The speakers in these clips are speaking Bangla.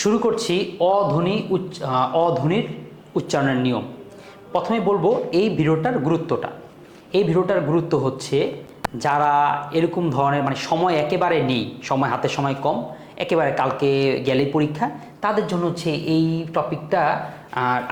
শুরু করছি অধ্বনি উচ্চ অধ্বনির উচ্চারণের নিয়ম। প্রথমে বলব এই ভিডিওটার গুরুত্বটা। এই ভিডিওটার গুরুত্ব হচ্ছে যারা এরকম ধরনের মানে সময় একেবারে নেই, সময় হাতে সময় কম, একেবারে কালকে গেলে পরীক্ষা তাদের জন্য হচ্ছে এই টপিকটা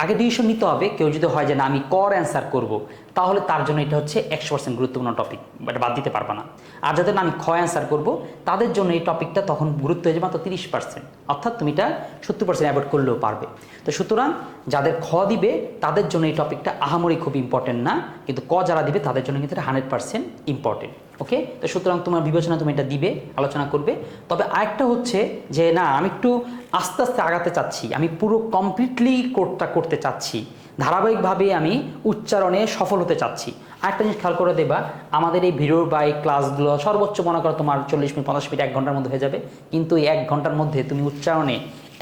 আগে ডিসিশন নিতে হবে। কেউ যদি হয় যে, না, আমি কর অ্যান্সার করব তাহলে তার জন্য এটা হচ্ছে একশো পার্সেন্ট গুরুত্বপূর্ণ টপিক। এটা বাদ দিতে পারবে না। আর যাদের আমি খ অ্যান্সার করব তাদের জন্য এই টপিকটা তখন গুরুত্ব হয়ে যাবে মাত্র তিরিশ পার্সেন্ট অর্থাৎ তুমি এটা সত্তর পার্সেন্ট অ্যাভয়েড করলেও পারবে। তো সুতরাং যাদের খ দিবে, তাদের জন্য এই টপিকটা আহামরি খুব ইম্পর্টেন্ট না। কিন্তু ক যারা দিবে, তাদের জন্য কিন্তু এটা হান্ড্রেড পার্সেন্ট ইম্পর্টেন্ট ওকে? তো সুতরাং তোমার বিবেচনা তুমি এটা দিবে, আলোচনা করবে। তবে আরেকটা হচ্ছে যে, না, আমি একটু আস্তে আস্তে আগাতে চাচ্ছি। আমি পুরো কমপ্লিটলি কোর্টটা করতে চাচ্ছি। ধারাবাহিকভাবে আমি উচ্চারণে সফল হতে চাচ্ছি। আরেকটা জিনিস খেয়াল করে দেবা, আমাদের এই ভিডিও বা এই ক্লাসগুলো সর্বোচ্চ মনে করো তোমার চল্লিশ মিনিট, পঞ্চাশ মিনিট, এক ঘণ্টার মধ্যে হয়ে যাবে। কিন্তু এই এক ঘণ্টার মধ্যে তুমি উচ্চারণে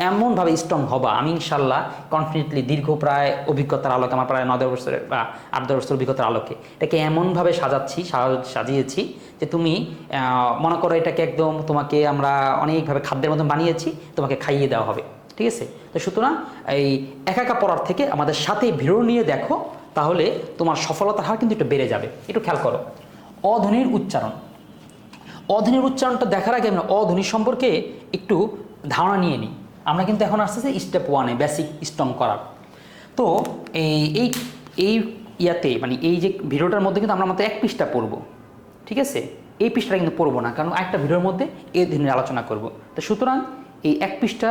এমনভাবে স্ট্রং হবা, আমি ইনশাল্লাহ কনফিডেন্টলি দীর্ঘ প্রায় অভিজ্ঞতার আলোকে, আমার প্রায় নয় বছরের বা আট দশ বছর অভিজ্ঞতার আলোকে এটাকে এমনভাবে সাজাচ্ছি সাজিয়েছি যে তুমি মনে করো এটাকে একদম তোমাকে আমরা অনেকভাবে খাদ্যের মতন বানিয়েছি, তোমাকে খাইয়ে দেওয়া হবে, ঠিক আছে? তো সুতরাং এই একা একা পড়ার থেকে আমাদের সাথে ভিড় নিয়ে দেখো, তাহলে তোমার সফলতার হার কিন্তু একটু বেড়ে যাবে, একটু খেয়াল করো। অধ্বনির উচ্চারণ। অধ্বনির উচ্চারণটা দেখার আগে আমরা অধ্বনি সম্পর্কে একটু ধারণা নিয়ে নিই। আমরা কিন্তু এখন আসতেছি স্টেপ ওয়ানে বেসিক স্ট্রং করার। তো এই এই এই ইয়াতে মানে এই যে ভিডিওটার মধ্যে কিন্তু আমরা মাত্র এক পৃষ্ঠা পড়ব, ঠিক আছে? এই পৃষ্ঠাটা কিন্তু পড়ব না, কারণ একটা ভিডিওর মধ্যে এই দিনের আলোচনা করব। তো সুতরাং এই এক পৃষ্ঠা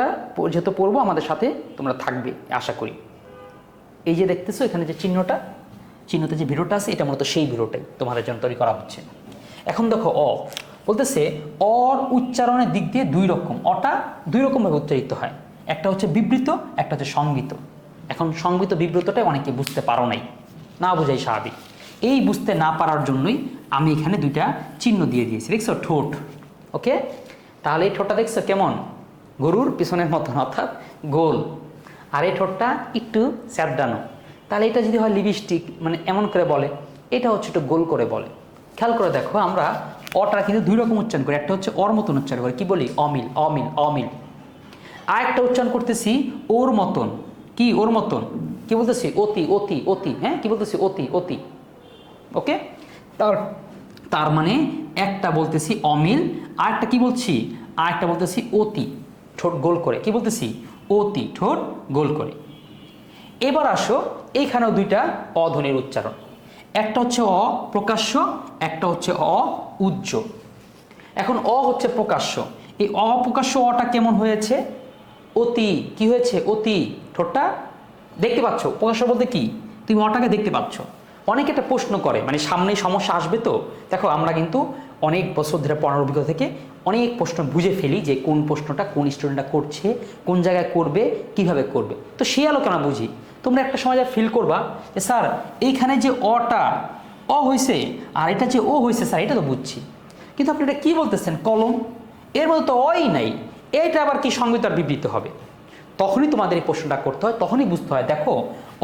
যেহেতু পড়ব, আমাদের সাথে তোমরা থাকবে, আশা করি। এই যে দেখতেছো, এখানে যে চিহ্নটা, চিহ্নতে যে ভিডিওটা আছে, এটা মূলত সেই ভিডিওটাই তোমাদের জন্য তৈরি করা হচ্ছে। এখন দেখো, অ। বলতেছে, অর উচ্চারণের দিক দিয়ে দুই রকম। অটা দুই রকমভাবে উচ্চারিত হয়। একটা হচ্ছে বিবৃত, একটা হচ্ছে সংগীত। এখন সংগীত বিবৃতটাই অনেকে বুঝতে পারো নাই। না বোঝাই স্বাভাবিক। এই বুঝতে না পারার জন্যই আমি এখানে দুইটা চিহ্ন দিয়ে দিয়েছি। দেখছ? ঠোঁট। ওকে? তাহলে এই ঠোঁটটা দেখছ কেমন? গরুর পিছনের মতন, অর্থাৎ গোল। আর এই ঠোঁটটা একটু স্যাপডানো। তাহলে এটা যদি হয় লিপস্টিক মানে এমন করে বলে। এটা হচ্ছে একটু গোল করে বলে। খেয়াল করে দেখো, আমরা অটা কিন্তু দুই রকম উচ্চারণ করি। একটা হচ্ছে অর মতন উচ্চারণ করি। কি বলি? অমিল অমিল অমিল। আর একটা উচ্চারণ করতেছি ওর মতন। কি? ওর মতন। কি বলতেছি? অতি অতি অতি। হ্যাঁ? কি বলতেছি? অতি অতি। ওকে? তার তার মানে একটা বলতেছি অমিল আর একটা কি বলছি? আর একটা বলতেছি অতি, ঠোঁট গোল করে। কি বলতেছি? অতি, ঠোঁট গোল করে। এবার আসো এইখানেও দুইটা অধ্বনির উচ্চারণ। একটা হচ্ছে অ প্রকাশ্য, একটা হচ্ছে অ উজ্জ এখন অ হচ্ছে প্রকাশ্য। এই অপ্রকাশ্য অটা কেমন হয়েছে? অতি, কি হয়েছে? অতি, ঠোঁটটা? দেখতে পাচ্ছ? প্রকাশ্য বলতে কি? তুমি অটাকে দেখতে পাচ্ছ। অনেকে একটা প্রশ্ন করে মানে সামনে সমস্যা আসবে তো। দেখো, আমরা কিন্তু অনেক বছর ধরে পড়ার অভিজ্ঞতা থেকে অনেক প্রশ্ন বুঝে ফেলি যে কোন প্রশ্নটা কোন স্টুডেন্টটা করছে, কোন জায়গায় করবে, কীভাবে করবে। তো সেই আলোকে আমরা বুঝি। তোমরা একটা সময় যা ফিল করবা যে, স্যার, এইখানে যে অটা, অ হয়েছে আর এটা যে ও হয়েছে স্যার, এটা তো বুঝছি। কিন্তু আপনি এটা কী বলতেছেন? কলম? এর মধ্যে তো অই নাই। এটা আবার কি সঙ্গে সংগীতার বিবৃত হবে? তখনই তোমাদের এই প্রশ্নটা করতে হয়, তখনই বুঝতে হয়, দেখো,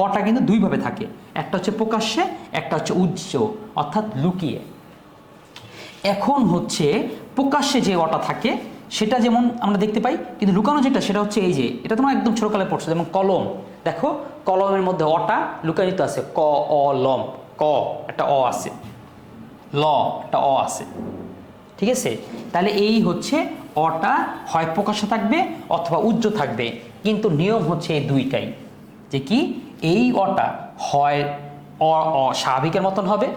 অটা কিন্তু দুইভাবে থাকে। একটা হচ্ছে প্রকাশ্যে, একটা হচ্ছে উজ্জ অর্থাৎ লুকিয়ে। এখন হচ্ছে প্রকাশ্যে যে অটা থাকে, সেটা যেমন আমরা দেখতে পাই, কিন্তু লুকানো যেটা, সেটা হচ্ছে এই যে, এটা তোমার একদম ছোটকালে পড়ছো যেমন কলম। দেখো, কলমের মধ্যে অটা লুকায়িত আছে। ক, অ, লম। ক, একটা অ আছে। ল, একটা অ আছে। ঠিক আছে? তাহলে এই হচ্ছে অটা হয় প্রকাশ্য থাকবে অথবা উজ্জ্ব থাকবে। কিন্তু নিয়ম হচ্ছে এই দুইটাই। যে কি? এই অটা হয় অ অ স্বাভাবিকের মতন হবে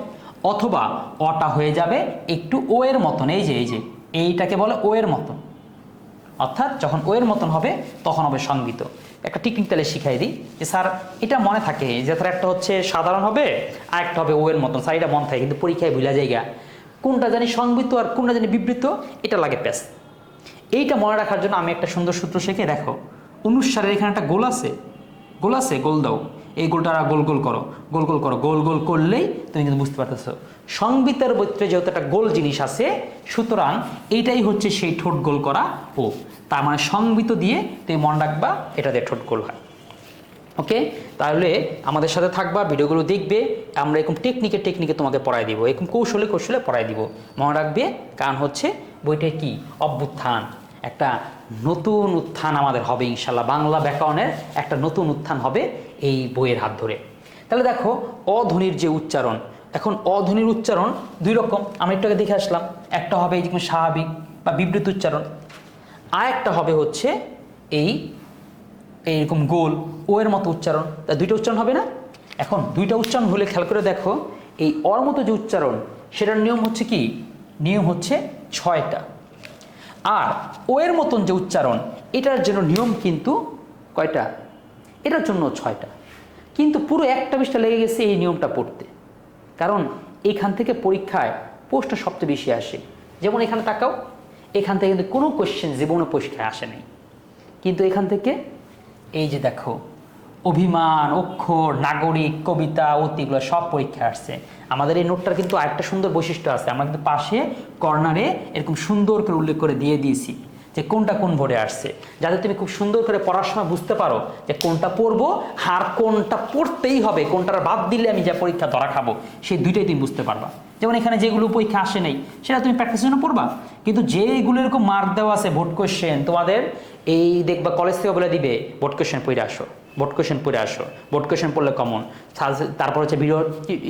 অথবা অটা হয়ে যাবে একটু ও এর মতন। এই যে এই যে, এইটাকে বলে ও এর মতন। অর্থাৎ যখন ও এর মতন হবে, তখন হবে সংগীত একটা টিকিং তাহলে শিখাই দিই যে, স্যার, এটা মনে থাকে যে, স্যার, একটা হচ্ছে সাধারণ হবে আর একটা হবে ও এর মতন। স্যার, এটা মনে থাকে, কিন্তু পরীক্ষায় ভুলা জায়গা কোনটা জানি সংগীত আর কোনটা জানি বিবৃত, এটা লাগে প্যাস। এইটা মনে রাখার জন্য আমি একটা সুন্দর সূত্র শিখে, দেখো, অনুসারের এখানে একটা গোল আছে। গোল আছে? গোল দাও। এই গোলটা গোল গোল করো। গোল গোল করো। গোল গোল করলেই তুমি কিন্তু বুঝতে পারতেছো। সংবিতের বৈত্রে যেহেতু একটা গোল জিনিস আছে, সুতরাং এইটাই হচ্ছে সেই ঠোঁট গোল করা ও তার মানে সংবিত দিয়ে তুমি মন রাখবা, এটা দিয়ে ঠোঁট গোল হয়। ওকে তাহলে আমাদের সাথে থাকবা, ভিডিওগুলো দেখবে, আমরা এরকম টেকনিকে টেকনিকে তোমাকে পড়াই দিব, এরকম কৌশলে কৌশলে পড়াই দিব। মনে রাখবে, কারণ হচ্ছে বইটা কি? অভ্যুত্থান। একটা নতুন উত্থান আমাদের হবে ইনশাল্লাহ বাংলা ব্যাকরণের একটা নতুন উত্থান হবে এই বইয়ের হাত ধরে। তাহলে দেখো, অধ্বনির যে উচ্চারণ এখন অধ্বনির উচ্চারণ দুই রকম। আমি একটু আগে দেখে আসলাম। একটা হবে যেরকম স্বাভাবিক বা বিবৃত উচ্চারণ। আর একটা হবে হচ্ছে এই, এইরকম গোল, ও এর মতো উচ্চারণ। তা দুইটা উচ্চারণ হবে না? এখন দুইটা উচ্চারণ হলে খেয়াল করে দেখো, এই অর মতো যে উচ্চারণ, সেটার নিয়ম হচ্ছে কি? নিয়ম হচ্ছে ছয়টা। আর ও এর মতন যে উচ্চারণ, এটার জন্য নিয়ম কিন্তু কয়টা? এটার জন্য ছয়টা। কিন্তু পুরো একটা পৃষ্ঠা লেগে গেছে এই নিয়মটা পড়তে। কারণ এখান থেকে পরীক্ষায় প্রশ্ন সবচেয়ে বেশি আসে। যেমন এখানে তাকাও, এখান থেকে কিন্তু কোনো কোশ্চেন জীবনে পরীক্ষায় আসে নাই। কিন্তু এখান থেকে, এই যে দেখো, অভিমান, অক্ষর, নাগরিক, কবিতা অতিগুলো সব পরীক্ষা আসছে। আমাদের এই নোটটার কিন্তু আরেকটা সুন্দর বৈশিষ্ট্য আছে। আমরা কিন্তু পাশে কর্নারে এরকম সুন্দর করে উল্লেখ করে দিয়ে দিয়েছি। যে কোনটা কোন বোর্ডে আসছে, যাতে তুমি খুব সুন্দর করে পড়াশোনা বুঝতে পারো যে কোনটা পড়ব আর কোনটা পড়তেই হবে, কোনটার বাদ দিলে আমি যা পরীক্ষা ধরা খাব, সেই দুইটাই তুমি বুঝতে পারবা। যেমন এখানে যেগুলো পরীক্ষা আসে নেই, সেটা তুমি প্র্যাকটিসের জন্য পড়বা। কিন্তু যেগুলো এরকম মার্ক দেওয়া আছে ভোট কোয়েশ্চেন তোমাদের এই দেখবা কলেজ থেকে বলে দিবে ভোট কোয়েশ্চেন পড়ে আসো। ভোট কোয়েশন পড়ে আসো। ভোট কোয়েশ্চেন পড়লে কমন তারপর হচ্ছে ভিডিও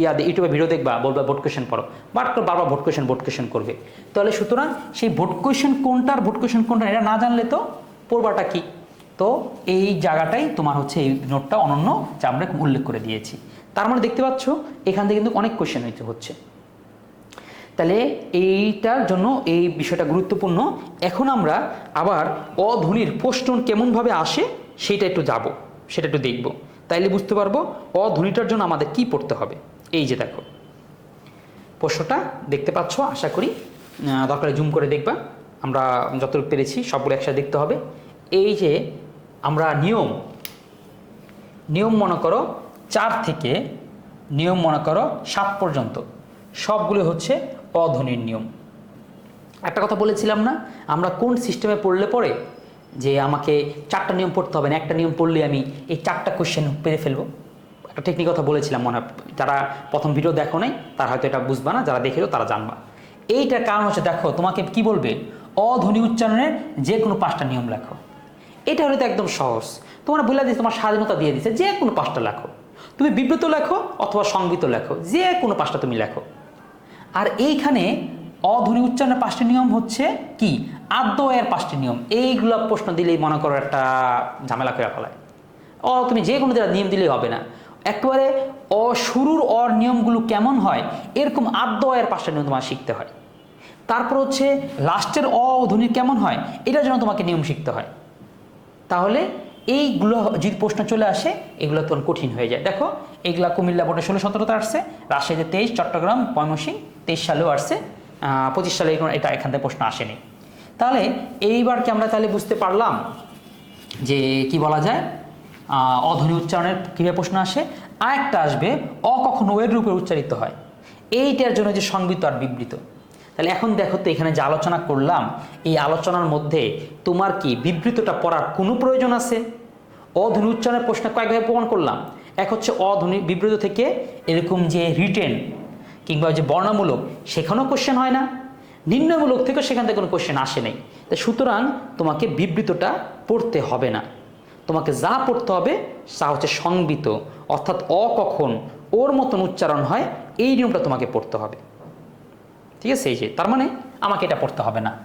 ইয়া ইউটিউবে ভিডিও দেখবা, বলবা ভোট কোয়েশন পড়ো। বাট করে বারবার ভোট কোয়েশ্চেন ভোট কোয়েশ্চেন করবে। তাহলে সুতরাং সেই ভোট কোয়েশ্চেন কোনটার ভোট কোয়েশ্চেন কোনটা এটা না জানলে তো পড়বাটা কি? তো এই জায়গাটাই তোমার হচ্ছে এই নোটটা অনন্য যা আমরা উল্লেখ করে দিয়েছি। তার মানে দেখতে পাচ্ছ, এখান থেকে কিন্তু অনেক কোয়েশ্চেন হইতে হচ্ছে। তাহলে এইটার জন্য এই বিষয়টা গুরুত্বপূর্ণ। এখন আমরা আবার অধ্বনির প্রশ্ন কেমনভাবে আসে সেটা একটু যাব। সেটা একটু দেখব। তাইলে বুঝতে পারব অধ্বনিটার জন্য আমাদের কি পড়তে হবে। এই যে দেখো। প্রশ্নটা দেখতে পাচ্ছ, আশা করি দরকারে জুম করে দেখবা। আমরা যতটুকু পেরেছি, সবগুলো একসাথে দেখতে হবে। এই যে আমরা নিয়ম নিয়ম মনে করো চার থেকে, নিয়ম মনে করো সাত পর্যন্ত, সবগুলো হচ্ছে অধ্বনির নিয়ম। একটা কথা বলেছিলাম না, আমরা কোন সিস্টেমে পড়লে পরে যে আমাকে চারটা নিয়ম পড়তে হবে না, একটা নিয়ম পড়লে আমি এই চারটা কোশ্চেন পেরে ফেলব। একটা টেকনিক কথা বলেছিলাম, মনে যারা প্রথম ভিডিও দেখো নাই, তারা হয়তো এটা বুঝবা না, যারা দেখেছ তারা জানবা। এইটার কারণ হচ্ছে দেখো, তোমাকে কি বলবে? অধ্বনি উচ্চারণের যে কোনো পাঁচটা নিয়ম লেখো। এটা হলে তো একদম সহজ। তোমার বলে দিচ্ছে তোমার স্বাধীনতা দিয়ে দিচ্ছে যে কোনো পাঁচটা লেখো। তুমি বিব্রত লেখো অথবা সংবিত লেখো যে কোনো পাঁচটা তুমি লেখো। আর এইখানে অধ্বনি উচ্চারণের পাঁচটি নিয়ম হচ্ছে কি? আদ্য এর পাঁচটি নিয়ম। এইগুলো প্রশ্ন দিলেই মনে করো একটা ঝামেলা করে ফেলায়। অ তুমি যে কোনো নিয়ম দিলেই হবে না। একেবারে অ শুরুর অর নিয়মগুলো কেমন হয়, এরকম আদ্য এর পাঁচটা নিয়ম তোমার শিখতে হয়। তারপর হচ্ছে লাস্টের অ কেমন হয় এটার জন্য তোমাকে নিয়ম শিখতে হয়। তাহলে এইগুলো যদি প্রশ্ন চলে আসে, এগুলো তখন কঠিন হয়ে যায়। দেখো এগুলা কুমিল্লা বোর্ডে ষোলো সতেরোতে আসছে, রাজশাহীতে তেইশ, চট্টগ্রাম, ময়মনসিংহ, তেইশ সালেও আসছে। পঁচিশ সালে এটা এখান থেকে প্রশ্ন আসেনি। তাহলে এইবার কি আমরা তাহলে বুঝতে পারলাম যে কি বলা যায়? অধ্বনি উচ্চারণের কীভাবে প্রশ্ন আসে। আর একটা আসবে, অ কখনো ওয়ের রূপে উচ্চারিত হয়। এইটার জন্য যে সংবিত আর বিবৃত। তাহলে এখন দেখো তো এখানে যে আলোচনা করলাম, এই আলোচনার মধ্যে তোমার কি বিবৃতটা পড়ার কোনো প্রয়োজন আছে? অধ্বনি উচ্চারণের প্রশ্ন কয়েকভাবে প্রমাণ করলাম। এক হচ্ছে অধ্বনি বিবৃত থেকে এরকম যে রিটেন কিংবা যে বর্ণামূলক সেখানেও কোশ্চেন হয় না। নির্ণয়মূলক থেকেও সেখান থেকে কোনো কোশ্চেন আসে নাই। তাই সুতরাং তোমাকে বিবৃতটা পড়তে হবে না। তোমাকে যা পড়তে হবে তা হচ্ছে সংবিত, অর্থাৎ অ কখন ওর মতন উচ্চারণ হয়, এই নিয়মটা তোমাকে পড়তে হবে। ঠিক আছে? এই যে, তার মানে আমাকে এটা পড়তে হবে না।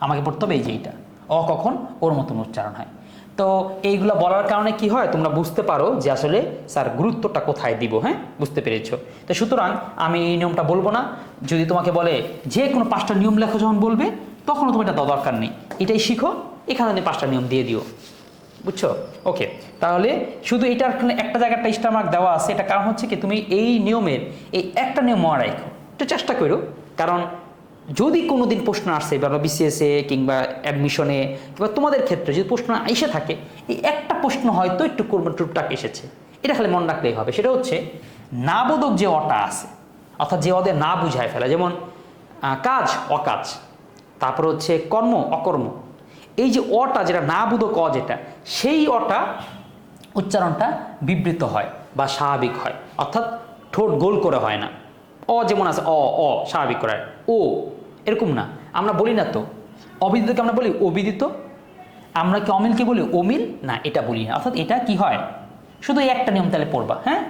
আমাকে পড়তে হবে এই যে এইটা। অ কখন ওর মতন উচ্চারণ হয়। তো এইগুলো বলার কারণে কি হয়? তোমরা বুঝতে পারো যে আসলে স্যার গুরুত্বটা কোথায় দিব হ্যাঁ? বুঝতে পেরেছ? তো সুতরাং আমি এই নিয়মটা বলব না। যদি তোমাকে বলে যে কোনো পাঁচটা নিয়ম লেখো যখন বলবে, তখনও তোমার এটা দরকার নেই। এটাই শিখো, এখানে পাঁচটা নিয়ম দিয়ে দিও। বুঝছ? ওকে, তাহলে শুধু এটার একটা জায়গায় একটা স্টার মার্ক দেওয়া আছে। এটা কারণ হচ্ছে কি, তুমি এই নিয়মের, এই একটা নিয়ম মনে রাখো। একটু চেষ্টা করো। কারণ যদি কোনো দিন প্রশ্ন আসে বা বিসিএসে কিংবা অ্যাডমিশনে কিংবা তোমাদের ক্ষেত্রে যদি প্রশ্ন এসে থাকে, এই একটা প্রশ্ন হয়তো একটু করব টুকটাক এসেছে। এটা খালি মনে রাখলেই হবে। সেটা হচ্ছে নাবোধক যে অটা আছে, অর্থাৎ যে ওদের না বুঝায় ফেলা, যেমন কাজ, অকাজ। তারপর হচ্ছে কর্ম, অকর্ম। এই যে অটা যেটা না বুধক অ যেটা, সেই অটা উচ্চারণটা বিবৃত হয় বা স্বাভাবিক হয়। অর্থাৎ ঠোঁট গোল করে হয় না। অ যেমন আছে, অ অ, স্বাভাবিক করে ও, এরকম না। আমরা বলি না তো। অবিদিতকে আমরা বলি অবিদিত। আমরা কি অমিলকে বলি অমিল? না, এটা বলি। না অর্থাৎ এটা কি হয়? শুধু এই একটা নিয়ম তাহলে পড়বা হ্যাঁ?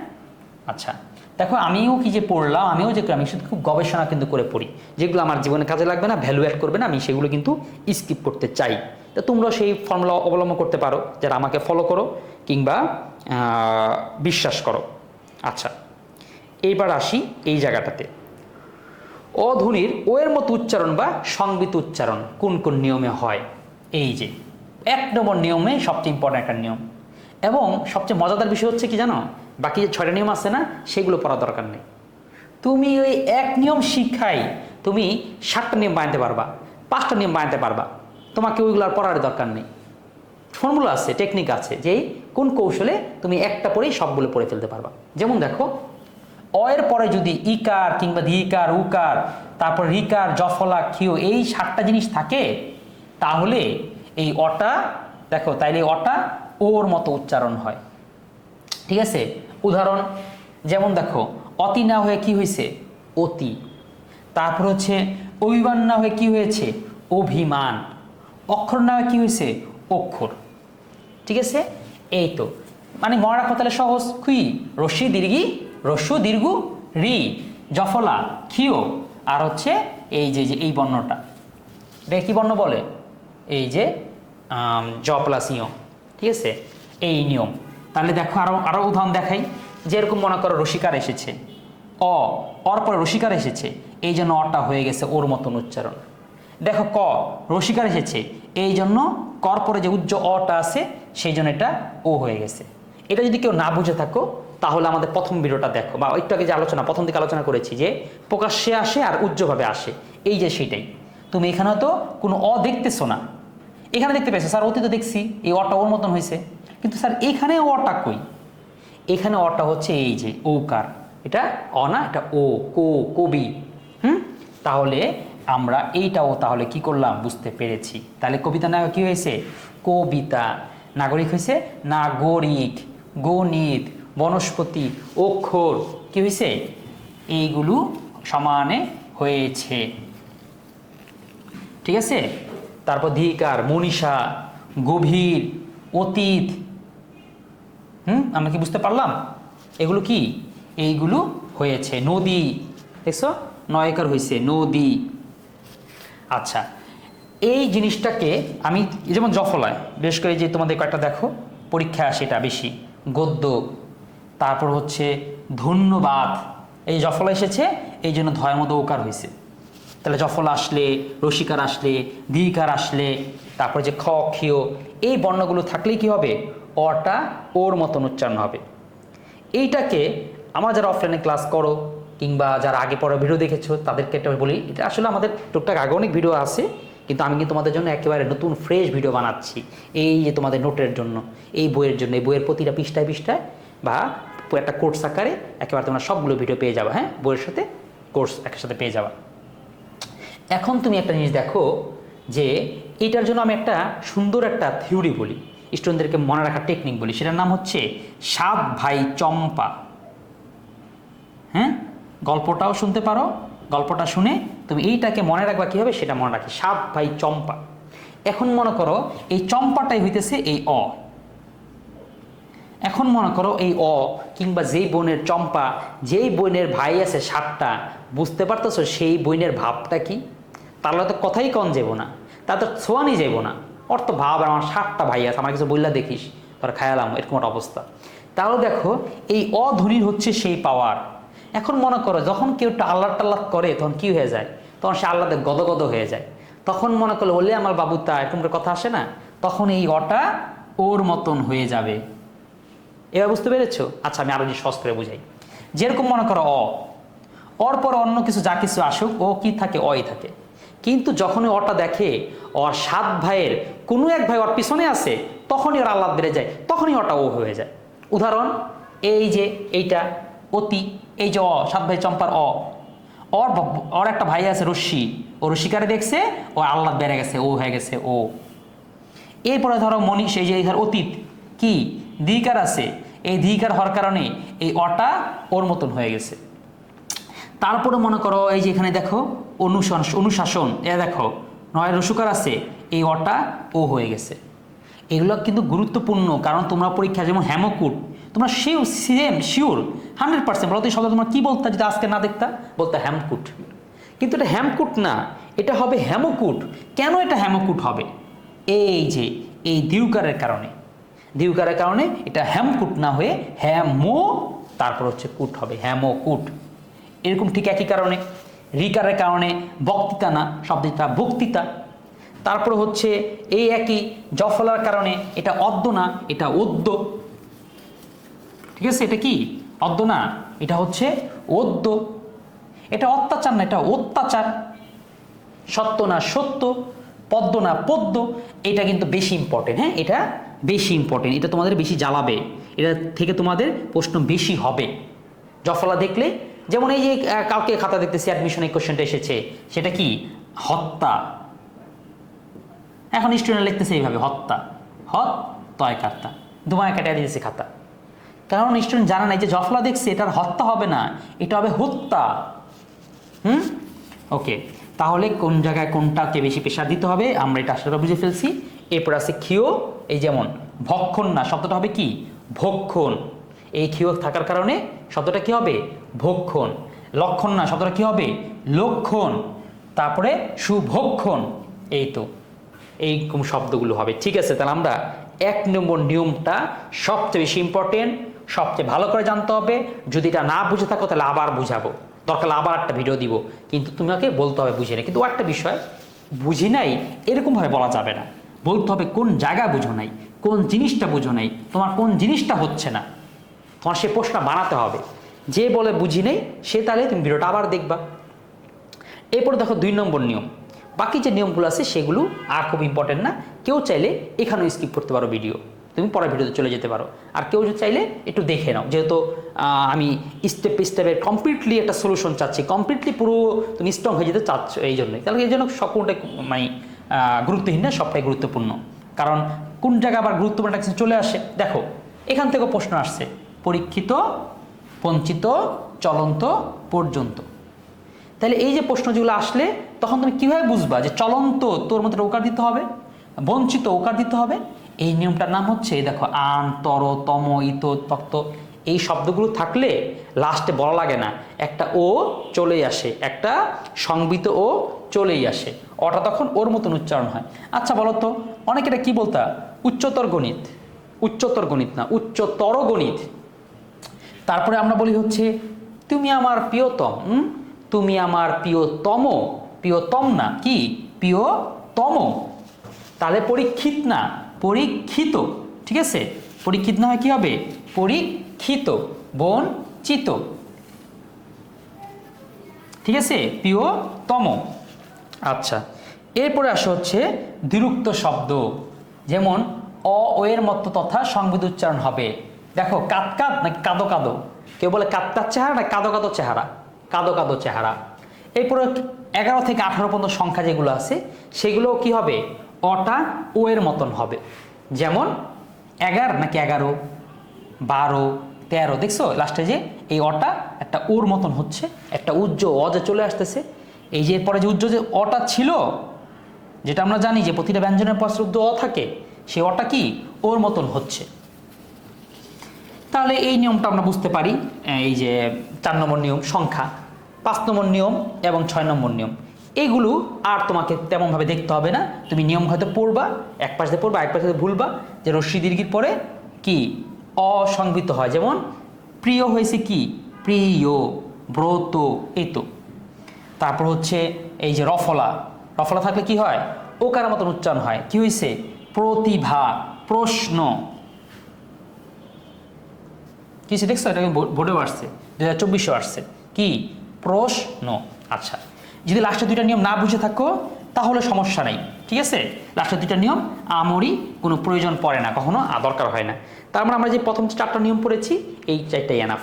আচ্ছা দেখো আমিও কি যে পড়লাম, আমিও যে আমি শুধু খুব গবেষণা কিন্তু করে পড়ি। যেগুলো আমার জীবনে কাজে লাগবে না ভ্যালু অ্যাড করবে না, আমি সেগুলো কিন্তু স্কিপ করতে চাই। তো তোমরাও সেই ফর্মুলা অবলম্বন করতে পারো, যারা আমাকে ফলো করো কিংবা বিশ্বাস করো। আচ্ছা। এইবার আসি এই জায়গাটাতে। অধ্বনির ও এর মতো উচ্চারণ বা সংবিত উচ্চারণ কোন কোন নিয়মে হয়? এই যে, এক নম্বর নিয়মে সবচেয়ে ইম্পর্ট্যান্ট একটা নিয়ম। এবং সবচেয়ে মজাদার বিষয় হচ্ছে কি জানো? বাকি যে ছয়টা নিয়ম আছে না, সেগুলো পড়ার দরকার নেই। তুমি ওই এক নিয়ম শিক্ষাই তুমি সাতটা নিয়ম বানাতে পারবা, পাঁচটা নিয়ম বানাতে পারবা। তোমাকে ওইগুলো আর পড়ার দরকার নেই। ফর্মুলা আছে টেকনিক আছে যে কোন কৌশলে তুমি একটা পরেই সবগুলো পড়ে ফেলতে পারবা। যেমন দেখো অ এর পরে যদি ইকার কিংবা ধিকার, উকার, তারপর রিকার, জফলা খিও এই সাতটা জিনিস থাকে, তাহলে এই অটা, দেখো, তাইলে অটা ওর মতো উচ্চারণ হয়। ঠিক আছে? উদাহরণ, যেমন দেখো, অতি না হয়ে কি হয়েছে? অতি। তারপর হচ্ছে, অভিমান না হয়ে কি হয়েছে? অভিমান। অক্ষর না হয়ে কি হয়েছে? অক্ষর। ঠিক আছে? এই তো। মানে মনে রাখো তাহলে সহজ, খুই রশ্মি দীর্ঘি রস্য, দীর্ঘ, রি, জফলা খিও আর হচ্ছে এই যে এই বর্ণটা। এটা কি বর্ণ বলে? এই যে জ ইয়, ঠিক আছে? এই নিয়ম। তাহলে দেখো আরও আরও উদাহরণ দেখাই। যেরকম মনে করো রসিকার এসেছে। অ, অর পরে রসিকার এসেছে। এই জন্য অটা হয়ে গেছে ওর মতন উচ্চারণ। দেখো ক, রসিকার এসেছে। এই জন্য কর পরে যে উজ্জ্ব অটা আছে, সেই জন্য এটা ও হয়ে গেছে। এটা যদি কেউ না বুঝে থাকো তাহলে আমাদের প্রথম ভিডিওটা দেখো। বা একটু আগে যে আলোচনা, প্রথম দিকে আলোচনা করেছি যে প্রকাশ্যে আসে আর উজ্জ্বভাবে আসে, এই যে সেটাই তুমি এখানে তো কোনো অ দেখতেছো না। এখানে দেখতে পেয়েছ, স্যার অতীত দেখছি, এই অটা ওর মতন হয়েছে। কিন্তু স্যার এখানে অটা কই? এখানে অটা হচ্ছে এই যে ওকার এটা অ না, এটা ও, কো, কবি। হুম? তাহলে আমরা এইটাও তাহলে কি করলাম? বুঝতে পেরেছি। তাহলে কবিতা না কি হয়েছে? কবিতা। নাগরিক হয়েছে? নাগরিক। গণিত। বনস্পতি, অক্ষর, কি হয়েছে এইগুলো সমানে হয়েছে। ঠিক আছে? তারপর ধিকার, মনীষা, গভীর, অতীত। হুম? আমরা কি বুঝতে পারলাম? এগুলো কি? এইগুলো হয়েছে। নদী। দেখছ? নয়কার হয়েছে নদী। আচ্ছা এই জিনিসটাকে আমি, যেমন জফলায়, বিশেষ করে যে তোমাদের কয়েকটা দেখো, পরীক্ষা আসে এটা বেশি। গদ্য তারপর হচ্ছে ধন্যবাদ। এই জফলা এসেছে, এই জন্য ধর্মদ ওকার হয়েছে। তাহলে জফল আসলে, রসিকার আসলে দীকার আসলে, তারপর যে খ ক্ষিয় এই বর্ণগুলো থাকলেই কি হবে? অটা ওর মতন উচ্চারণ হবে। এইটাকে আমার যারা অফলাইনে ক্লাস করো, কিংবা যারা আগে পরে ভিডিও দেখেছ, তাদেরকে একটা বলি, এটা আসলে আমাদের টুকটাক আগে অনেক ভিডিও আছে, কিন্তু আমি কিন্তু তোমাদের জন্য একেবারে নতুন ফ্রেশ ভিডিও বানাচ্ছি। এই যে তোমাদের নোটের জন্য, এই বইয়ের জন্য, এই বইয়ের প্রতিটা পৃষ্ঠায় পৃষ্ঠায়, বা একটা কোর্স আকারে একেবারে তোমরা সবগুলো ভিডিও পেয়ে যাবে হ্যাঁ? বইয়ের সাথে কোর্স একসাথে পেয়ে যাবা। এখন তুমি একটা জিনিস দেখো যে এটার জন্য আমি একটা সুন্দর একটা থিওরি বলি স্টুডেন্টদেরকে মনে রাখার টেকনিক বলি। সেটার নাম হচ্ছে সাত ভাই চম্পা। হ্যাঁ? গল্পটাও শুনতে পারো, গল্পটা শুনে তুমি এইটাকে মনে রাখবা কীভাবে? সেটা মনে রাখি, সাত ভাই চম্পা। এখন মনে করো এই চম্পাটাই হইতেছে এই অ। এখন মনে করো এই অ কিংবা যেই বোনের চম্পা, যেই বোনের ভাই আছে সাতটা, বুঝতে পারতেছো সেই বোনের ভাবটা কি? তাহলে তো কথাই কন যাব না তা তো ছোয়ানি যাব না। তো ভাব আমার সাতটা ভাই আছে, আমার কিছু বললা দেখিস, তোর খায়ালাম এরকম একটা অবস্থা। তাহলে দেখো, এই অধ্বনির হচ্ছে সেই পাওয়ার এখন মনে করো, যখন কেউ একটা আল্লাহ টাল্লাহ করে, তখন কি হয়ে যায়? তখন সে আল্লাহতে গদগদ হয়ে যায়। তখন মনে করল, ওলে আমার বাবু তা, এরকম কথা আসে না? তখন এই অটা ওর মতন হয়ে যাবে। এবার বুঝতে পেরেছ? আচ্ছা আমি আরও যে সহজ করে বুঝাই। যেরকম মনে করো অ, অর পর অন্য কিছু, যা কিছু আসুক, ও কি থাকে, অই থাকে। কিন্তু যখনই অটা দেখে ওর সাত ভাইয়ের কোনো এক ভাই ওর পিছনে আছে, তখনই ওর আল্লাহ বেড়ে যায়, তখনই ওটা ও হয়ে যায়। উদাহরণ, এই যে এইটা অতি, এই যে অ, সাত ভাই চম্পার অ। ওর একটা ভাই আছে রশ্মি, ও রশ্মিকারে দেখছে? ও আল্লাহ বেড়ে গেছে, ও হয়ে গেছে, ও। এরপরে ধরো মনীষ, এই যে অতীত, কি? ধিকার আছে এই ধিকার হওয়ার কারণে এই অটা ওর মতন হয়ে গেছে। তারপরে মনে করো এই যে এখানে দেখো অনুশাসন অনুশাসন, এ দেখো নয় রসুকার আছে, এই অটা ও হয়ে গেছে। এগুলো কিন্তু গুরুত্বপূর্ণ, কারণ তোমরা পরীক্ষা যেমন হ্যামোকুট, তোমরা সেও সেম শিওর হান্ড্রেড পার্সেন্ট বলো তো শব্দ তোমরা কী বলতা যদি আজকে না দেখতা? বলতে হ্যামকুট। কিন্তু এটা হ্যামকুট না, এটা হবে হ্যামোকুট। কেন এটা হ্যামোকুট হবে? এই যে, এই দিউকারের কারণে। দিউকারের কারণে এটা হ্যামকুট না হয়ে হ্যামো, তারপর হচ্ছে কুট হবে, হ্যামো কুট। এরকম ঠিক একই কারণে, রিকারের কারণে বক্তৃতা না, শব্দটা বক্তৃতা। তারপর হচ্ছে এই একই জফলার কারণে এটা অদ্য না, এটা অদ্য ঠিক আছে, এটা কি? অদ্য না, এটা হচ্ছে অদ্য এটা অত্যাচার না, এটা অত্যাচার। সত্য না সত্য পদ্ম না পদ্য, এটা কিন্তু বেশি ইম্পর্টেন্ট হ্যাঁ? এটা বেশি ইম্পর্টেন্ট এটা তোমাদের বেশি জ্বালাবে। এটা থেকে তোমাদের প্রশ্ন বেশি হবে। জফলা দেখলে, যেমন এই যে কালকে খাতা দেখতেছি অ্যাডমিশনের কোশ্চেনটা এসেছে। সেটা কি? হত্যা। এখন স্টুডেন্ট লিখতেছে এইভাবে, হত্যা। হত তয় কার্তা দুমায় কাটা দিয়েছে খাতা। কারণ স্টুডেন্ট জানে না যে জফলা দেখছে, এটার হত্যা হবে না, এটা হবে হত্যা। হুম? ওকে তাহলে কোন জায়গায় কোনটাকে বেশি প্রেশার দিতে হবে, আমরা এটা আসলে বুঝে ফেলছি। এরপর আছে ক্ষিয়, এই যেমন ভক্ষণ না, শব্দটা হবে কি? ভক্ষণ। এই ক্ষিয় থাকার কারণে শব্দটা কি হবে? ভক্ষণ। লক্ষণ না, শব্দটা কি হবে? লক্ষণ। তারপরে সুভক্ষণ। এই তো। এইরকম শব্দগুলো হবে। ঠিক আছে, তাহলে আমরা এক নম্বর নিয়মটা সবচেয়ে বেশি ইম্পর্টেন্ট সবচেয়ে ভালো করে জানতে হবে। যদি এটা না বুঝে থাকো, তাহলে আবার বুঝাবো। দরকার আবার একটা ভিডিও দিব। কিন্তু তোমাকে বলতে হবে বুঝে না। কিন্তু একটা বিষয়, বুঝি নাই, এরকমভাবে বলা যাবে না। বলতে হবে কোন জায়গা বুঝো নাই, কোন জিনিসটা বুঝো নাই, তোমার কোন জিনিসটা হচ্ছে না। তোমার সে প্রশ্ন বানাতে হবে। যে বলে বুঝি নেই, সে তাহলে তুমি ভিডিওটা আবার দেখবা। এরপরে দেখো দুই নম্বর নিয়ম। বাকি যে নিয়মগুলো আছে, সেগুলো আর খুব ইম্পর্টেন্ট না। কেউ চাইলে এখানেও স্কিপ করতে পারো ভিডিও তুমি পরের ভিডিওতে চলে যেতে পারো। আর কেউ যদি চাইলে একটু দেখে নাও। যেহেতু আমি স্টেপ স্টেপের কমপ্লিটলি একটা সলিউশন চাচ্ছি। কমপ্লিটলি পুরো তুমি স্ট্রং হয়ে যেতে চাচ্ছ এই জন্যই তাহলে এই জন্য সকলটাই মানে গুরুত্বহীন না, সবটাই গুরুত্বপূর্ণ। কারণ কোন জায়গায় আবার গুরুত্বপূর্ণ একটা চলে আসে? দেখো, এখান থেকে প্রশ্ন আসছে, পরীক্ষিত, বঞ্চিত, চলন্ত, পর্যন্ত। তাহলে এই যে প্রশ্ন যেগুলো আসলে, তখন তুমি কীভাবে বুঝবা যে চলন্ত তোর মধ্যে ওকার দিতে হবে, বঞ্চিত ওকার দিতে হবে? এই নিয়মটার নাম হচ্ছে দেখো, আন, তর, তম, ইত তত্ত্ব এই শব্দগুলো থাকলে লাস্টে বলা লাগে না। একটা ও চলেই আসে, একটা সংবিত ও চলেই আসে। অটা তখন ওর মতন উচ্চারণ হয়। আচ্ছা বলো তো, অনেকে এটা কী বলতা? উচ্চতর গণিত। উচ্চতর গণিত না, উচ্চতর গণিত। তারপরে আমরা বলি হচ্ছে, তুমি আমার প্রিয়তম? তুমি আমার প্রিয়তম। প্রিয়তম না, কি? প্রিয়তম। তাহলে পরীক্ষিত না, পরীক্ষিত। ঠিক আছে? পরীক্ষিত না হয় কি হবে? পরীক্ষিত, বঞ্চিত। ঠিক আছে? প্রিয়তম। আচ্ছা এরপরে আসা হচ্ছে দ্বিরুক্ত শব্দ, যেমন অ, ও এর মতো তথা সংবিদ উচ্চারণ হবে। দেখো, কাত কাত নাকি কাদো কাদো? কেউ বলে কাত্তার চেহারা না কাদো কাদো চেহারা? কাদো কাদো চেহারা। এরপরে এগারো থেকে আঠারো পর্যন্ত সংখ্যা যেগুলো আছে সেগুলো কি হবে? অটা ও এর মতন হবে। যেমন, এগার নাকি এগারো? বারো, তেরো। দেখছ লাস্টে যে এই অটা একটা ওর মতন হচ্ছে, একটা উজ্জ অ যে চলে আসতেছে এই যে এরপরে যে উজ্জ যে অটা ছিল, যেটা আমরা জানি যে প্রতিটা ব্যঞ্জনের পর শুদ্ধ অ থাকে সে অটা কি? ওর মতন হচ্ছে। তাহলে এই নিয়মটা আমরা বুঝতে পারি, এই যে চার নম্বর নিয়ম, সংখ্যা, পাঁচ নম্বর নিয়ম এবং ছয় নম্বর নিয়ম। এইগুলো আর তোমাকে তেমনভাবে দেখতে হবে না। তুমি নিয়ম হয়তো পড়বা, এক পাশ দিয়ে পড়বা এক পাশ দিয়ে ভুলবা যে রশ্মি দীর্ঘির পরে কি? অসংবিত হয়। যেমন, প্রিয় হয়েছে কি? প্রিয়, ব্রত এই তো তারপর হচ্ছে এই যে রফলা রফলা থাকলে কি হয়? ওকার মতন উচ্চারণ হয়। কি হয়েছে প্রতিভা, প্রশ্ন। কিছু দেখছ, এটা বোর্ডেও আসছে। দু হাজার চব্বিশেও আসছে। কি? প্রশ্ন। আচ্ছা যদি লাস্টের দুইটা নিয়ম না বুঝে থাকো, তাহলে সমস্যা নেই। ঠিক আছে? লাস্টের দুইটা নিয়ম আমরই কোনো প্রয়োজন পড়ে না, কখনো দরকার হয় না। তার মানে আমরা যে প্রথম চারটা নিয়ম পড়েছি, এই চারটাই এনাফ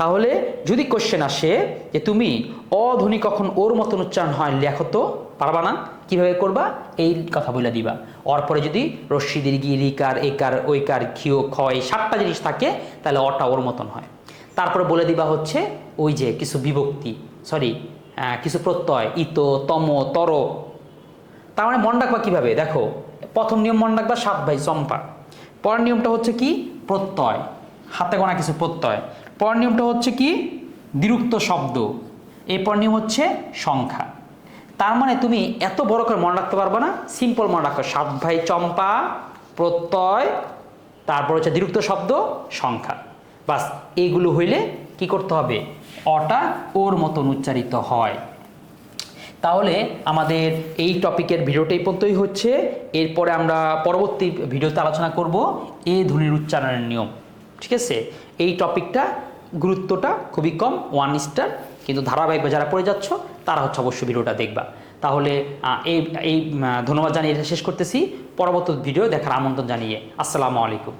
তাহলে যদি কোশ্চেন আসে যে তুমি অধ্বনি কখন ওর মতন উচ্চারণ হয় লেখো তো, পারবা না? কীভাবে করবা? এই কথা বলে দিবা। ওর পরে যদি রশ্মি দীর্ঘি রিকার একার ঐকার ক্ষিয় ক্ষয়, সাতটা জিনিস থাকে, তাহলে অটা ওর মতন হয়। তারপরে বলে দিবা হচ্ছে ওই যে কিছু বিভক্তি সরি কিছু প্রত্যয়, ইত, তম, তর। তার মানে মন ডাকবা কীভাবে? দেখো, প্রথম নিয়ম মন ডাকবা সাত ভাই, চম্পা। পরের নিয়মটা হচ্ছে কি? প্রত্যয়। হাতে গোনা কিছু প্রত্যয়। পরের নিয়মটা হচ্ছে কি? দ্বিরুক্ত শব্দ। এরপর নিয়ম হচ্ছে সংখ্যা। তার মানে তুমি এত বড় করে মনে রাখতে পারবে না। সিম্পল মনে রাখো। সাত ভাই চম্পা, প্রত্যয়, তারপর হচ্ছে দ্বিরুক্ত শব্দ, সংখ্যা। বাস, এইগুলো হইলে কি করতে হবে? অটা ওর মতন উচ্চারিত হয়। তাহলে আমাদের এই টপিকের ভিডিওটা এই পর্যন্তই হচ্ছে। এরপরে আমরা পরবর্তী ভিডিওতে আলোচনা করব এ ধ্বনির উচ্চারণের নিয়ম। ঠিক আছে? এই টপিকটা গুরুত্বটা খুবই কম ওয়ান স্টার কিন্তু ধারাবাহিক যারা পড়ে যাচ্ছ, তারা হচ্ছে অবশ্যই ভিডিওটা দেখবা। তাহলে এই এই ধন্যবাদ জানিয়ে শেষ করতেছি। পরবর্তী ভিডিও দেখার আমন্ত্রণ জানিয়ে, আসসালামু আলাইকুম।